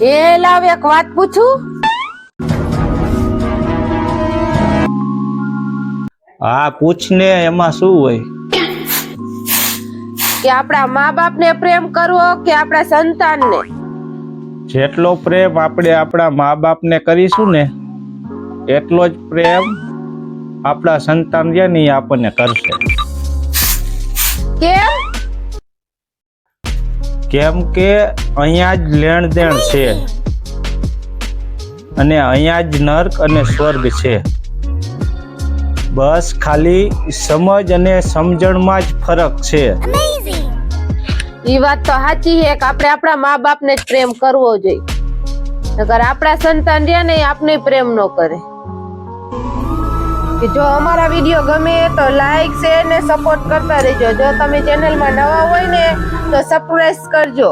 એ લાવ એક વાત પૂછું? હા પૂછને એમાં શું હોય? કે આપણા મા બાપ ને પ્રેમ કરવો કે આપણા સંતાનને? જેટલો પ્રેમ આપણે આપણા મા બાપ ને કરીશું ને એટલો જ પ્રેમ આપણા સંતાન છે ને ઈ આપણને કરશે. કેમ? કેમ કે અહીંયા જ લેણ દેણ છે. અને અહીંયા જ નર્ક અને સ્વર્ગ છે. બસ ખાલી સમજ અને સમજણમાં જ ફરક છે. ઈ વાત તો સાચી છે કે આપણે આપણા મા બાપને જ પ્રેમ કરવો જોઈએ. નકર આપણા સંતાન રહ્યા ને આપને પ્રેમ ન કરે. કે જો અમારા વીડિયો ગમે તો લાઈક શેર ને સપોર્ટ કરતા રહેજો. જો તમે ચેનલમાં નવા હોય ને, તો સબસ્ક્રાઇબ કરજો.